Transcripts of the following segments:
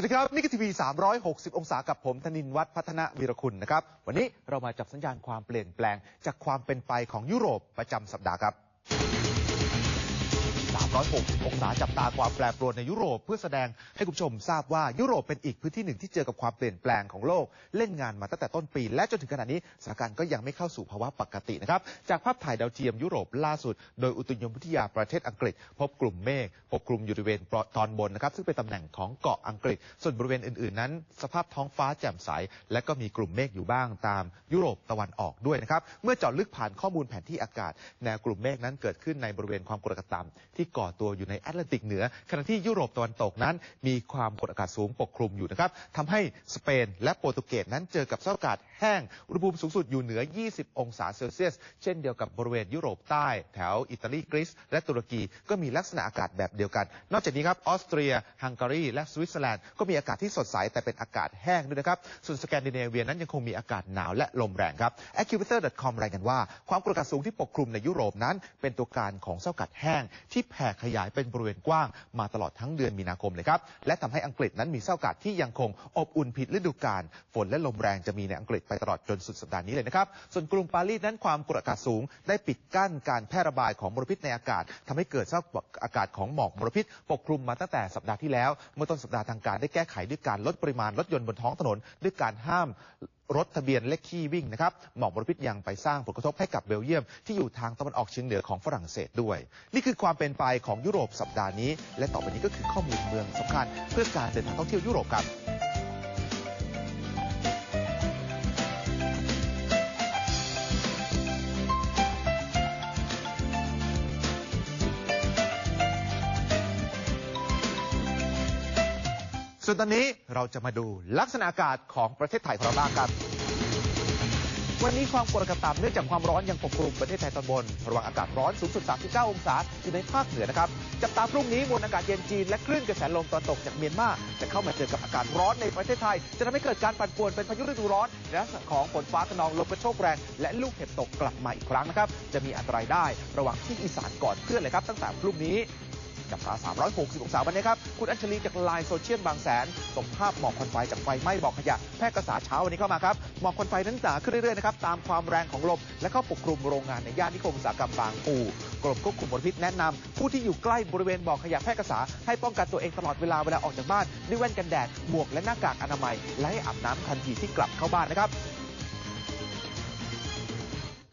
วัสดีครับนี่คือทีวี 360 องศากับผมธนินวัฒน์พัฒนาวีรคุณนะครับ วันนี้เรามาจับสัญญาณความเปลี่ยนแปลงจากความเป็นไปของยุโรปประจำสัปดาห์ครับ 360 องศาจับตาความแปรปรวนในยุโรป เพื่อแสดงให้คุณผู้ชมทราบว่ายุโรปเป็นอีกพื้นที่หนึ่งที่เจอกับความเปลี่ยนแปลงของโลก เล่นงานมาตั้งแต่ต้นปี และจนถึงขณะนี้สถานการณ์ก็ยังไม่เข้าสู่ภาวะปกตินะครับจากภาพถ่ายดาวเทียมยุโรปล่าสุด โดยอุตุนิยมวิทยาประเทศอังกฤษ พบกลุ่มเมฆปกคลุมอยู่บริเวณตอนบนนะครับซึ่งเป็นตำแหน่งของเกาะอังกฤษ ส่วนบริเวณอื่นๆนั้น สภาพท้องฟ้าแจ่มใส และก็มีกลุ่มเมฆอยู่บ้างตามยุโรปตะวันออกด้วยนะครับเมื่อเจาะลึกผ่านข้อมูลแผนที่อากาศ แนวกลุ่มเมฆนั้นเกิดขึ้นในบริเวณความกดอากาศต่ำที่ก่อตัวอยู่ในแอตแลนติกเหนือ ขณะที่ยุโรปตะวันตกนั้น มีความกดอากาศสูงปกคลุมอยู่นะครับทำให้สเปนและโปรตุเกสนั้นเจอกับสภาพอากาศแห้ง อุณหภูมิสูงสุดอยู่เหนือ 20 องศาเซลเซียส เช่นเดียวกับบริเวณยุโรปใต้ แถวอิตาลีกรีซและตุรกีก็มีลักษณะอากาศแบบเดียวกัน นอกจากนี้ครับออสเตรีย ฮังการี และสวิตเซอร์แลนด์ก็มีอากาศที่สดใสแต่เป็นอากาศแห้งด้วยนะครับ ส่วนสแกนดิเนเวียนั้นยังคงมีอากาศหนาวและลมแรงครับ a c c u p a t o r c o m รายงานว่าความกดอากาศสูงที่ปกคลุมในยุโรปนั้น เป็นตัวการของเสาอากาศแห้งที่แผ่ขยายเป็นบริเวณกว้างมาตลอดทั้งเดือนมีนาคมเลยครับ และทำให้อังกฤษนั้นมีเสาอากาศที่ยังคงอบอุ่นผิดฤดูกาล ฝนและลมแรงจะมีในอังกฤษไปตลอดจนสุดสัปดาห์นี้เลยนะครับ ส่วนกรุงปารีสนั้นความกดอากาศสูง ได้ปิดกั้นการแพร่ระบายของมลพิษในอากาศทำให้เกิดเส้าอากาศของหมอกมลพิษ ปกคลุมมาตั้งแต่สัปดาห์ที่แล้ว เมื่อต้นสัปดาห์ทางการได้แก้ไขด้วยการลดปริมาณรถยนต์บนท้องถนนด้วยการห้าม รถทะเบียนเลขขี้วิ่งนะครับหมอกมลพิษยังไปสร้างผลกระทบให้กับเบลเยียม ที่อยู่ทางตะวันออกเฉียงเหนือของฝรั่งเศสด้วย นี่คือความเป็นไปของยุโรปสัปดาห์นี้ และต่อไปนี้ก็คือข้อมูลเมืองสำคัญ เพื่อการเดินทางท่องเที่ยวยุโรปครับ ส่วนตอนนี้เราจะมาดูลักษณะอากาศของประเทศไทยของเราบ้างครับ วันนี้ความกดอากาศต่ำเนื่องจากความร้อนยังปกคลุมประเทศไทยตอนบน ระวังอากาศร้อนสูงสุด 39 องศาอยู่ในภาคเหนือนะครับ จับตาพรุ่งนี้มวลอากาศเย็นจีนและคลื่นกระแสลมตะวันตกจากเมียนมาจะเข้ามาเจอกับอากาศร้อนในประเทศไทย จะทำให้เกิดการปั่นป่วนเป็นพายุฤดูร้อนในลักษณะของฝนฟ้าขนองลมกระโชกแรง และลูกเห็บตกกลับมาอีกครั้งนะครับ จะมีอันตรายได้ระวังที่อีสานก่อนเพื่อนเลยครับตั้งแต่พรุ่งนี้ จับตา 360 องศาวันนี้ครับ คุณอัญชลีจากไลน์โซเชียลบางแสนส่งภาพหมอกควันไฟจากไฟไหม้บ่อขยะแพร่กระสาเช้าวันนี้เข้ามาครับ หมอกควันไฟนั้นหนาขึ้นเรื่อยๆนะครับตามความแรงของลม และเข้าปกคลุมโรงงานในย่านนิคมอุตสาหกรรมบางปูกรมควบคุมมลพิษแนะนำผู้ที่อยู่ใกล้บริเวณบ่อขยะแพร่กระสาให้ป้องกันตัวเองตลอดเวลาเวลาออกจากบ้านด้วยแว่นกันแดดหมวกและหน้ากากอนามัย และให้อาบน้ำทันทีที่กลับเข้าบ้านนะครับ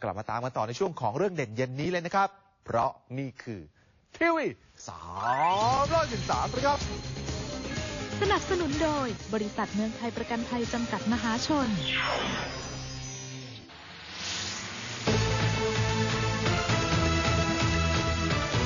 กลับมาตามกันต่อในช่วงของเรื่องเด่นเย็นนี้เลยนะครับ เพราะนี่คือ ทีวีสามร้อยสิบสามครับ สนับสนุนโดยบริษัทเมืองไทยประกันภัยจำกัดมหาชน